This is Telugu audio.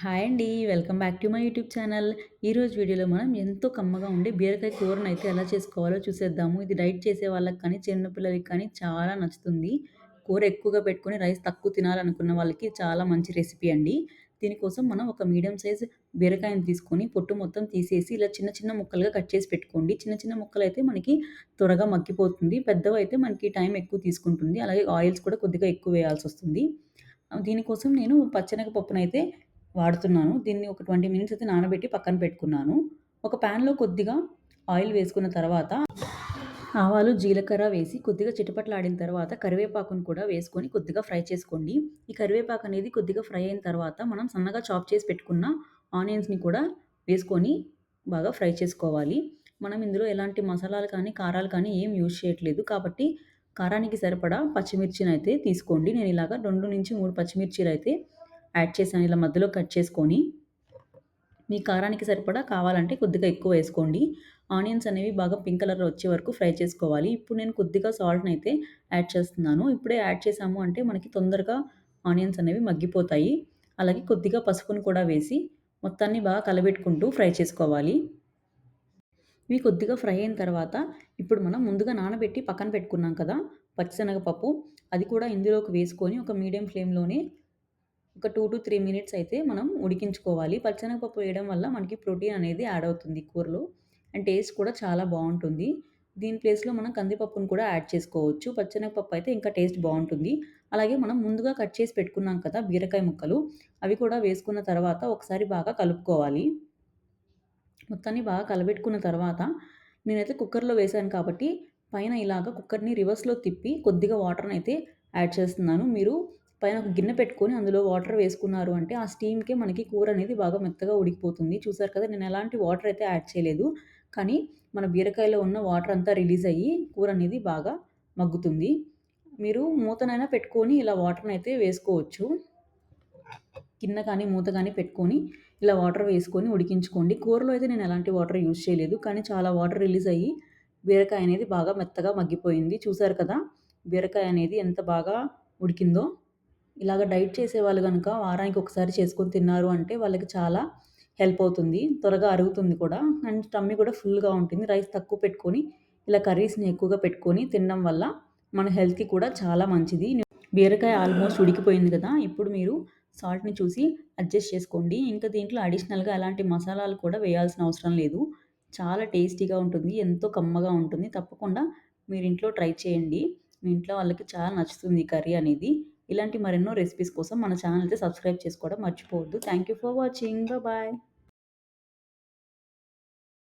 హాయ్ అండి welcome back to my YouTube channel. ఈరోజు వీడియోలో మనం ఎంతో కమ్మగా ఉండే బీరకాయ కూరను అయితే ఎలా చేసుకోవాలో చూసేద్దాము. ఇది డైట్ చేసే వాళ్ళకి కానీ చిన్నపిల్లలకి కానీ చాలా నచ్చుతుంది. కూర ఎక్కువగా పెట్టుకొని రైస్ తక్కువ తినాలనుకున్న వాళ్ళకి చాలా మంచి రెసిపీ అండి. దీనికోసం మనం ఒక మీడియం సైజ్ బీరకాయని తీసుకొని పొట్టు మొత్తం తీసేసి ఇలా చిన్న చిన్న ముక్కలుగా కట్ చేసి పెట్టుకోండి. చిన్న చిన్న ముక్కలు అయితే మనకి త్వరగా మగ్గిపోతుంది. పెద్దవి అయితే మనకి టైం ఎక్కువ తీసుకుంటుంది. అలాగే ఆయిల్స్ కూడా కొద్దిగా ఎక్కువ వేయాల్సి వస్తుంది. దీనికోసం నేను పచ్చనగపప్పునైతే వాడుతున్నాను. దీన్ని ఒక ట్వంటీ మినిట్స్ అయితే నానబెట్టి పక్కన పెట్టుకున్నాను. ఒక ప్యాన్లో కొద్దిగా ఆయిల్ వేసుకున్న తర్వాత ఆవాలు జీలకర్ర వేసి కొద్దిగా చిటపట్లాడిన తర్వాత కరివేపాకును కూడా వేసుకొని కొద్దిగా ఫ్రై చేసుకోండి. ఈ కరివేపాకు అనేది కొద్దిగా ఫ్రై అయిన తర్వాత మనం సన్నగా చాప్ చేసి పెట్టుకున్న ఆనియన్స్ని కూడా వేసుకొని బాగా ఫ్రై చేసుకోవాలి. మనం ఇందులో ఎలాంటి మసాలాలు కానీ కారాలు కానీ ఏం యూజ్ చేయట్లేదు కాబట్టి కారానికి సరిపడా పచ్చిమిర్చిని అయితే తీసుకోండి. నేను ఇలాగ రెండు నుంచి మూడు పచ్చిమిర్చిలు అయితే యాడ్ చేశాను. ఇలా మధ్యలో కట్ చేసుకొని మీ కారానికి సరిపడా కావాలంటే కొద్దిగా ఎక్కువ వేసుకోండి. ఆనియన్స్ అనేవి బాగా పింక్ కలర్ వచ్చే వరకు ఫ్రై చేసుకోవాలి. ఇప్పుడు నేను కొద్దిగా సాల్ట్ని అయితే యాడ్ చేస్తున్నాను. ఇప్పుడే యాడ్ చేసాము అంటే మనకి తొందరగా ఆనియన్స్ అనేవి మగ్గిపోతాయి. అలాగే కొద్దిగా పసుపును కూడా వేసి మొత్తాన్ని బాగా కలబెట్టుకుంటూ ఫ్రై చేసుకోవాలి. ఇవి కొద్దిగా ఫ్రై అయిన తర్వాత ఇప్పుడు మనం ముందుగా నానబెట్టి పక్కన పెట్టుకున్నాం కదా పచ్చిశనగపప్పు. అది కూడా ఇందులోకి వేసుకొని ఒక మీడియం ఫ్లేమ్లోనే ఒక టూ టు త్రీ మినిట్స్ అయితే మనం ఉడికించుకోవాలి. పచ్చనగపప్పు వేయడం వల్ల మనకి ప్రోటీన్ అనేది యాడ్ అవుతుంది కూరలో అండ్ టేస్ట్ కూడా చాలా బాగుంటుంది. దీని ప్లేస్లో మనం కందిపప్పును కూడా యాడ్ చేసుకోవచ్చు. పచ్చనగపప్పు అయితే ఇంకా టేస్ట్ బాగుంటుంది. అలాగే మనం ముందుగా కట్ చేసి పెట్టుకున్నాం కదా బీరకాయ ముక్కలు అవి కూడా వేసుకున్న తర్వాత ఒకసారి బాగా కలుపుకోవాలి. మొత్తాన్ని బాగా కలబెట్టుకున్న తర్వాత నేనైతే కుక్కర్లో వేశాను కాబట్టి పైన ఇలాగ కుక్కర్ని రివర్స్లో తిప్పి కొద్దిగా వాటర్ని అయితే యాడ్ చేస్తున్నాను. మీరు పైన ఒక గిన్నె పెట్టుకొని అందులో వాటర్ వేసుకున్నారు అంటే ఆ స్టీమ్కే మనకి కూర అనేది బాగా మెత్తగా ఉడికిపోతుంది. చూసారు కదా నేను ఎలాంటి వాటర్ అయితే యాడ్ చేయలేదు. కానీ మన బీరకాయలో ఉన్న వాటర్ అంతా రిలీజ్ అయ్యి కూర అనేది బాగా మగ్గుతుంది. మీరు మూతనైనా పెట్టుకొని ఇలా వాటర్ని అయితే వేసుకోవచ్చు. గిన్నె కానీ మూత కానీ పెట్టుకొని ఇలా వాటర్ వేసుకొని ఉడికించుకోండి. కూరలో అయితే నేను ఎలాంటి వాటర్ యూజ్ చేయలేదు. కానీ చాలా వాటర్ రిలీజ్ అయ్యి బీరకాయ అనేది బాగా మెత్తగా మగ్గిపోయింది. చూసారు కదా బీరకాయ అనేది ఎంత బాగా ఉడికిందో. ఇలాగ డైట్ చేసే వాళ్ళు కనుక వారానికి ఒకసారి చేసుకొని తిన్నారు అంటే వాళ్ళకి చాలా హెల్ప్ అవుతుంది త్వరగా అరుగుతుంది కూడా. అండ్ టమ్మీ కూడా ఫుల్గా ఉంటుంది. రైస్ తక్కువ పెట్టుకొని ఇలా కర్రీస్ని ఎక్కువగా పెట్టుకొని తినడం వల్ల మన హెల్త్కి కూడా చాలా మంచిది. బీరకాయ ఆల్మోస్ట్ ఉడికిపోయింది కదా ఇప్పుడు మీరు సాల్ట్ని చూసి అడ్జస్ట్ చేసుకోండి. ఇంకా దీంట్లో అడిషనల్గా అలాంటి మసాలాలు కూడా వేయాల్సిన అవసరం లేదు. చాలా టేస్టీగా ఉంటుంది ఎంతో కమ్మగా ఉంటుంది. తప్పకుండా మీరు ఇంట్లో ట్రై చేయండి. మీ ఇంట్లో వాళ్ళకి చాలా నచ్చుతుంది ఈ కర్రీ అనేది. ఇలాంటి మరెన్నో రెసిపీస్ కోసం మన ఛానల్ అయితే సబ్స్క్రైబ్ చేసుకోవడం మర్చిపోవద్దు. Thank you for watching bye